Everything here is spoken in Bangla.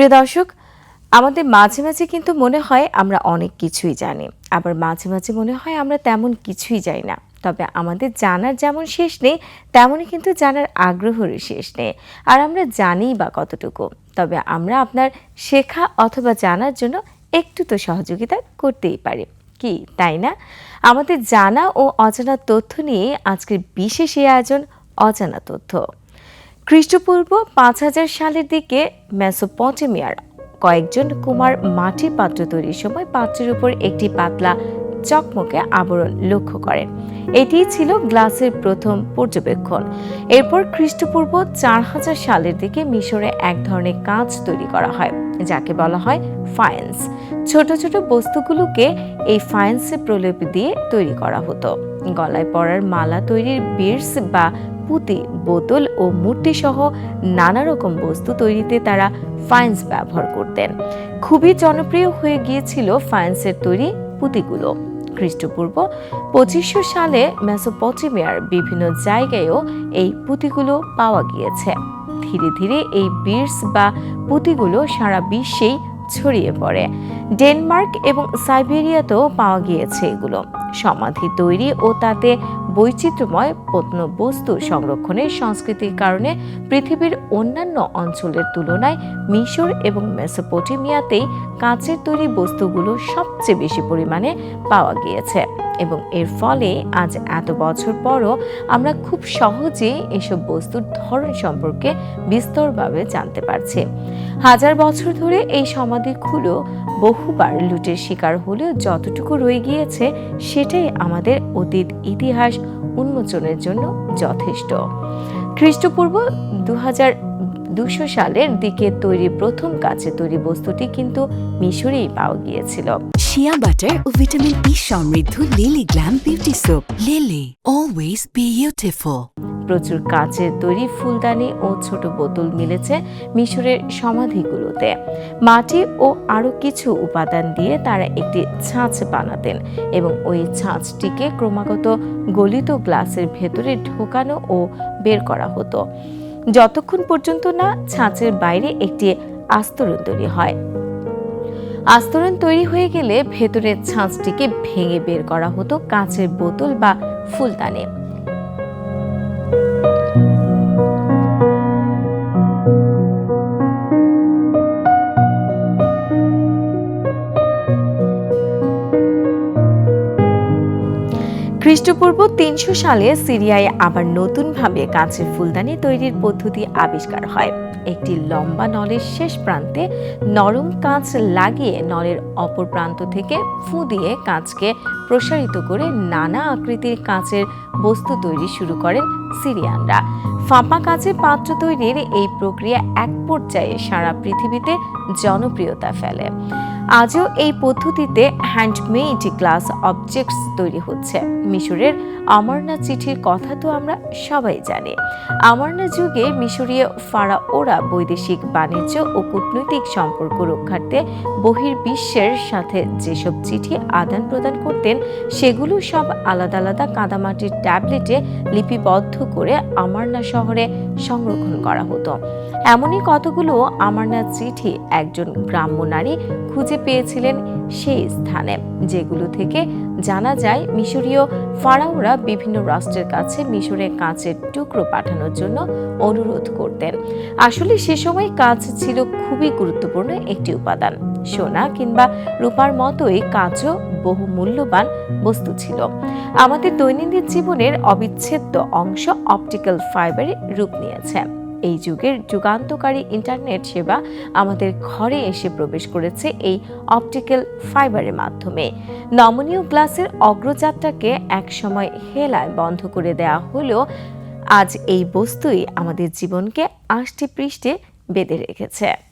প্রিয় দর্শক, আমাদের মাঝে মাঝে কিন্তু মনে হয় আমরা অনেক কিছুই জানি। আবার মাঝে মাঝে মনে হয় আমরা তেমন কিছুই জানি না। তবে আমাদের জানার যেমন শেষ নেই, তেমনই কিন্তু জানার আগ্রহেরও শেষ নেই। আর আমরা জানিই বা কতটুকু। তবে আমরা আপনার শেখা অথবা জানার জন্য একটু তো সহযোগিতা করতেই পারি। কি, তাই না? আমাদের জানা ও অজানা তথ্য নিয়ে আজকের বিশেষ এই আয়োজন অজানা তথ্য। খ্রিস্টপূর্ব পাঁচ হাজার সালের দিকে মেসোপটেমিয়ার কয়েকজন কুমার মাটির পাত্র তৈরির সময় পাত্রের উপর একটি পাতলা চকমকে আবরণ লক্ষ্য করেন এটিই ছিল গ্লাসের প্রথম পর্যবেক্ষণ। এরপর খ্রিস্টপূর্ব চার হাজার সালের দিকে মিশরে এক ধরনের কাঁচ তৈরি করা হয়, যাকে বলা হয় ফায়েন্স ছোট ছোট বস্তুগুলোকে এই ফায়েন্সে প্রলেপ দিয়ে তৈরি করা হতো। গলায় পরার মালা তৈরির বিটস বা পুঁতি বোতল ও মূর্তি সহ নানা রকম বস্তু তৈরিতে তারা ফায়েন্স ব্যবহার করতেন। খুবই জনপ্রিয় হয়ে গিয়েছিল ফায়েন্সের তৈরি পুঁতিগুলো। খ্রিস্টপূর্ব পঁচিশশো সালে মেসোপটেমিয়ার বিভিন্ন জায়গায়ও এই পুঁতিগুলো পাওয়া গিয়েছে। ধীরে ধীরে এই বিটস বা পুঁতিগুলো সারা বিশ্বেই ছড়িয়ে পড়ে। ডেনমার্ক এবং সাইবেরিয়াতেও পাওয়া গিয়েছে এগুলো। সমাধি তৈরি ও তাতে বৈচিত্র্যময় প্রত্নবস্তু সংরক্ষণের সংস্কৃতির কারণে পৃথিবীর অন্যান্য অঞ্চলের তুলনায় মিশর এবং মেসোপটেমিয়াতেই কাঁচের তৈরি বস্তুগুলো সবচেয়ে বেশি পরিমাণে পাওয়া গিয়েছে। এবং এর ফলে আজ এত বছর পরও আমরা খুব সহজেই এসব বস্তুর ধরন সম্পর্কে বিস্তরভাবে জানতে পারছি। হাজার বছর ধরে এই সমাধিগুলো বহুবার লুটের শিকার হলেও যতটুকু রয়ে গিয়েছে, সেটাই আমাদের অতীত ইতিহাস উন্মোচনের জন্য যথেষ্ট। খ্রিস্টপূর্ব দু হাজার দুশো সালের দিকে তৈরি প্রথম কাছে তৈরি বস্তুটি কিন্তু মিশরেই পাওয়া গিয়েছিল। শিয়া বাটার ও ভিটামিন ই সমৃদ্ধ Lily glam beauty soap Lily always beautiful প্রচুর কাচের তৈরি ফুলদানি ও ছোট বোতল মিলেছে মিশরের সমাধিগুলোতে। মাটি ও আরও কিছু উপাদান দিয়ে তারা একটি ছাঁচ বানাতেন এবং ওই ছাঁচটিকে ক্রমাগত গলিত গ্লাসের ভেতরে ঢোকানো ও বের করা হতো। যতক্ষণ পর্যন্ত না ছাঁচের বাইরে একটি আস্তরণ তৈরি হয়। আস্তরণ তৈরি হয়ে গেলে ভেতরের ছাঁচটিকে ভেঙে বের করা হতো কাঁচের বোতল বা ফুলদানি। খ্রিস্টপূর্ব তিনশো সালে সিরিয়ায় আবার নতুনভাবে কাঁচের ফুলদানি তৈরির পদ্ধতি আবিষ্কার হয়। একটি লম্বা নলের শেষ প্রান্তে নরম কাঁচ লাগিয়ে নলের অপর প্রান্ত থেকে ফু দিয়ে কাঁচকে প্রসারিত করে নানা আকৃতির কাঁচের বস্তু তৈরি শুরু করেন সিরিয়ানরা। ফাঁপা কাঁচের পাত্র তৈরির এই প্রক্রিয়া এক পর্যায়ে সারা পৃথিবীতে জনপ্রিয়তা ফেলে। আজও এই পদ্ধতিতে হ্যান্ডমেড গ্লাস অবজেক্টস তৈরি হচ্ছে। মিশরের অমরনা চিঠির কথা তো আমরা সবাই জানি। অমরনা যুগে মিশরীয় ফারাওরা বৈদেশিক বাণিজ্য ও কূটনৈতিক সম্পর্ক রক্ষার্থে বহির্বিশ্বের সাথে যেসব চিঠি আদান প্রদান করতেন, সেগুলো সব আলাদা আলাদা কাদামাটির ট্যাবলেটে লিপিবদ্ধ করে আমারনা শহরে সংরক্ষণ করা হতো। এমনই কতগুলো আমারনাথ চিঠি একজন গ্রাম্য নারী খুঁজে পেয়েছিলেন সেই স্থানে, যেগুলো থেকে জানা যায় মিশরীয় ফারাওরা বিভিন্ন রাষ্ট্রের কাছে মিশরে কাঁচের টুকরো পাঠানোর জন্য অনুরোধ করতেন। আসলে সে সময় কাঁচ ছিল খুবই গুরুত্বপূর্ণ একটি উপাদান। সোনা কিংবা রূপার মতোই কাঁচও বহু মূল্যবান বস্তু ছিল। আমাদের দৈনন্দিন জীবনের অবিচ্ছেদ্য অংশ অপটিক্যাল ফাইবারে রূপ নিয়েছে। এই যুগের যুগান্তকারী ইন্টারনেট সেবা আমাদের ঘরে এসে প্রবেশ করেছে এই অপটিক্যাল ফাইবারের মাধ্যমে। নমনীয় গ্লাসের অগ্রযাত্রাকে একসময় হেলায় বন্ধ করে দেওয়া হলেও আজ এই বস্তুই আমাদের জীবনকে আষ্টে পৃষ্ঠে বেঁধে রেখেছে।